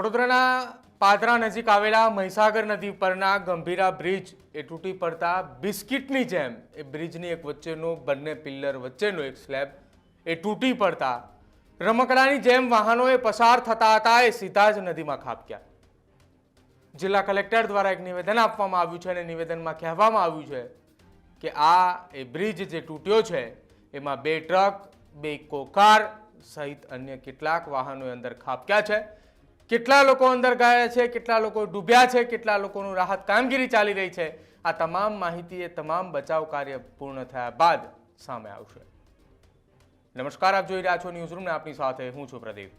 વડોદરાના પાદરા નજીક આવેલા મહીસાગર નદી પરના ગંભીરા બ્રિજ એ તૂટી પડતા બિસ્કિટની જેમ એ બ્રિજની એક વચ્ચેનો બંને પિલ્લર વચ્ચેનો એક સ્લેબ એ તૂટી પડતા રમકડાની જેમ વાહનોએ પસાર થતા હતા એ સીધા જ નદીમાં ખાબક્યા. જિલ્લા કલેક્ટર દ્વારા એક નિવેદન આપવામાં આવ્યું છે અને નિવેદનમાં કહેવામાં આવ્યું છે કે આ એ બ્રિજ જે તૂટ્યો છે, એમાં બે ટ્રક, બે કોકાર સહિત અન્ય કેટલાક વાહનો અંદર ખાબક્યા છે. કેટલા લોકો અંદર ગયા છે, કેટલા લોકો ડૂબ્યા છે, કેટલા લોકોનું રાહત કામગીરી ચાલી રહી છે, આ તમામ માહિતી એ તમામ બચાવ કાર્ય પૂર્ણ થયા બાદ સામે આવશે. નમસ્કાર, આપ જોઈ રહ્યા છો ન્યૂઝ રૂમ ને આપની સાથે હું છું પ્રદીપ.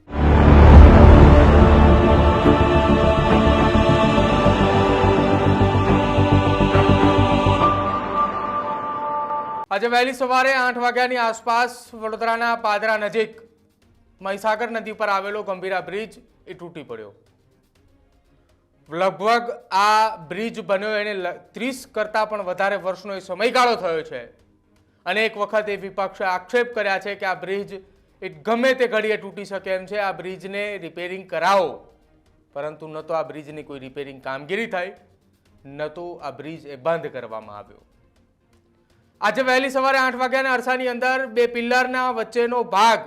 આજે વહેલી સવારે આઠ વાગ્યાની આસપાસ વડોદરાના પાદરા નજીક મહીસાગર નદી પર આવેલો ગંભીરા બ્રિજ એ તૂટી પડ્યો. લગભગ આ બ્રિજ બન્યો એને ત્રીસ કરતાં પણ વધારે વર્ષનો એ સમયગાળો થયો છે. અનેક વખત એ વિપક્ષે આક્ષેપ કર્યા છે કે આ બ્રિજ, એ ગમે તે ઘડીએ તૂટી શકે એમ છે, આ બ્રિજને રિપેરિંગ કરાવો. પરંતુ ન તો આ બ્રિજની કોઈ રિપેરિંગ કામગીરી થઈ, ન તો આ બ્રિજ એ બંધ કરવામાં આવ્યો. આજે વહેલી સવારે આઠ વાગ્યાના અરસાની અંદર બે પિલ્લરના વચ્ચેનો ભાગ,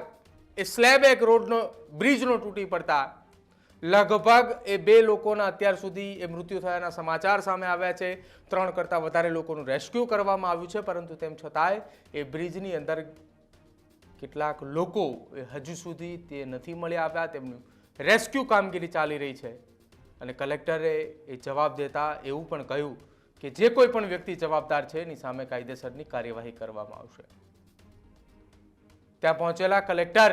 એ સ્લેબ એક રોડનો, બ્રિજનો તૂટી પડતા લગભગ એ બે લોકોના અત્યાર સુધી એ મૃત્યુ થયાના સમાચાર સામે આવ્યા છે. ત્રણ કરતાં વધારે લોકોનું રેસ્ક્યુ કરવામાં આવ્યું છે, પરંતુ તેમ છતાંય એ બ્રિજની અંદર કેટલાક લોકો એ હજુ સુધી તે નથી મળી આવ્યા. તેમનું રેસ્ક્યુ કામગીરી ચાલી રહી છે અને કલેક્ટરે એ જવાબ દેતા એવું પણ કહ્યું કે જે કોઈ પણ વ્યક્તિ જવાબદાર છે, એની સામે કાયદેસરની કાર્યવાહી કરવામાં આવશે. ત્યાં પહોંચેલા કલેક્ટર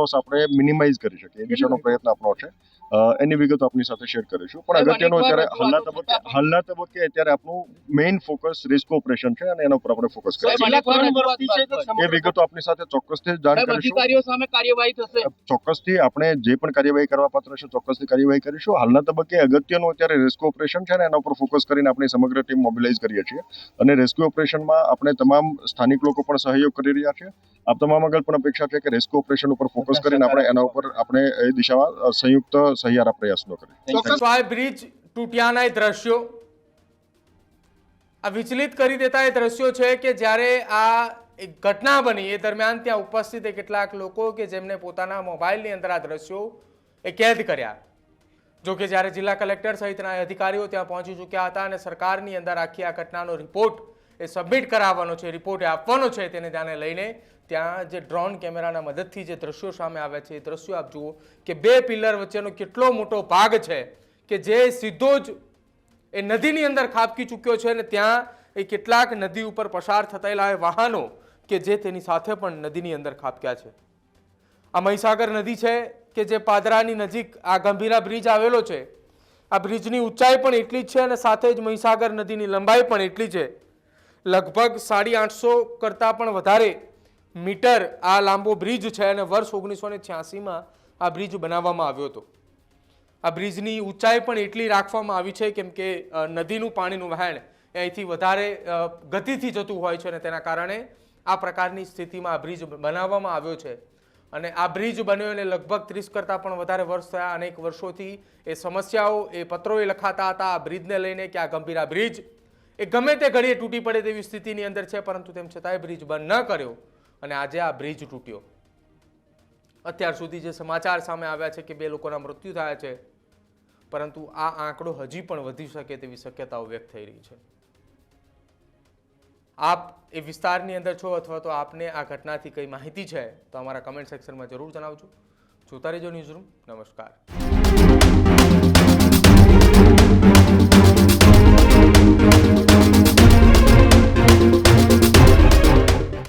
લોસ આપણે મિનિમાઇઝ કરી શકીએ. એ દિશાનો પ્રયત્ન આપણો છે. એની વિગતો આપની સાથે શેર કરીશું. પણ અગત્યનો અત્યારે હાલના તબક્કે હાલના તબક્કે અત્યારે આપણું મેઇન ફોકસ રિસ્ક ઓપરેશન છે અને એના ઉપર આપણે ફોકસ કરીશું. એ વિગતો આપની સાથે ચોક્કસથી જાણ કરીશું. અધિકારીઓ સામે કાર્યવાહી થશે. ચોક્કસથી આપણે જે પણ કાર્યવાહી કરવા પાત્ર છે ચોક્કસથી કાર્યવાહી કરીશું. હાલના તબક્કે અગત્યનું અત્યારે રેસ્ક્યુ ઓપરેશન છે અને એના ઉપર ફોકસ કરીને આપણી સમગ્ર ટીમ મોબિલાઇઝ કરીએ છીએ. અને રેસ્ક્યુ ઓપરેશનમાં આપણે તમામ સ્થાનિક લોકો પણ સહયોગ કરી રહ્યા છે. આપ તમામ આગળ પણ અપેક્ષા છે કે રેસ્ક્યુ ઓપરેશન ઉપર ફોકસ કરીને આપણે એના ઉપર આપણે એ દિશામાં સંયુક્ત સહિયારા પ્રયાસનો કરે આ બ્રિજ તૂટ્યાના એ દ્રશ્યો આ વિચલિત કરી દેતા એ દ્રશ્યો છે કે જ્યારે આ એક ઘટના બની એ દરમિયાન ત્યાં ઉપસ્થિત એ કેટલાક લોકો કે જેમને પોતાના મોબાઈલની અંદર આ દ્રશ્યો એ કેદ કર્યા. જો કે જ્યારે જિલ્લા કલેક્ટર સહિતના અધિકારીઓ ત્યાં પહોંચી ચૂક્યા હતા અને સરકારની અંદર આખી આ ઘટનાનો રિપોર્ટ એ સબમિટ કરાવવાનો છે રિપોર્ટ આપવાનો છે તેને ધ્યાને લઈને ત્યાં જે ડ્રોન કેમેરાના મદદથી જે દ્રશ્યો સામે આવ્યા છે, એ દ્રશ્યો આપ જુઓ કે બે પિલર વચ્ચેનો કેટલો મોટો ભાગ છે કે જે સીધો જ એ નદીની અંદર ખાબકી ચૂક્યો છે અને ત્યાં એ કેટલાક નદી ઉપર પસાર થયેલા વાહનો કે જે તેની સાથે પણ નદીની અંદર ખાબક્યા છે. આ મહીસાગર નદી છે કે જે પાદરાની નજીક આ ગંભીરા બ્રિજ આવેલો છે. આ બ્રિજની ઊંચાઈ પણ એટલી જ છે અને સાથે જ મહીસાગર નદીની લંબાઈ પણ એટલી છે. લગભગ સાડી આઠસો કરતાં પણ વધારે મીટર આ લાંબો બ્રિજ છે અને વર્ષ ઓગણીસો ને આ બ્રિજ બનાવવામાં આવ્યો હતો. આ બ્રિજની ઊંચાઈ પણ એટલી રાખવામાં આવી છે કેમ કે નદીનું પાણીનું વહેણ અહીંથી વધારે ગતિથી જતું હોય છે અને તેના કારણે આ પ્રકારની સ્થિતિમાં આ બ્રિજ બનાવવામાં આવ્યો છે. અને આ બ્રિજ બન્યો એને લગભગ ત્રીસ કરતાં પણ વધારે વર્ષ થયા. અનેક વર્ષોથી એ સમસ્યાઓ એ પત્રોએ લખાતા હતા આ બ્રિજને લઈને કે આ ગંભીર આ બ્રિજ એ ગમે તે ઘડીએ તૂટી પડે તેવી સ્થિતિની અંદર છે, પરંતુ તેમ છતાંય બ્રિજ બંધ ન કર્યો અને આજે આ બ્રિજ તૂટ્યો. અત્યાર સુધી જે સમાચાર સામે આવ્યા છે કે બે લોકોના મૃત્યુ થયા છે, પરંતુ આ આંકડો હજી પણ વધી શકે તેવી શક્યતાઓ વ્યક્ત થઈ રહી છે. આપ એ વિસ્તારની અંદર છો અથવા તો આપને આ ઘટનાથી કઈ માહિતી છે, તો અમારા કમેન્ટ સેક્શનમાં જરૂર જણાવજો. જોતા રહેજો ન્યૂઝરૂમ નમસ્કાર.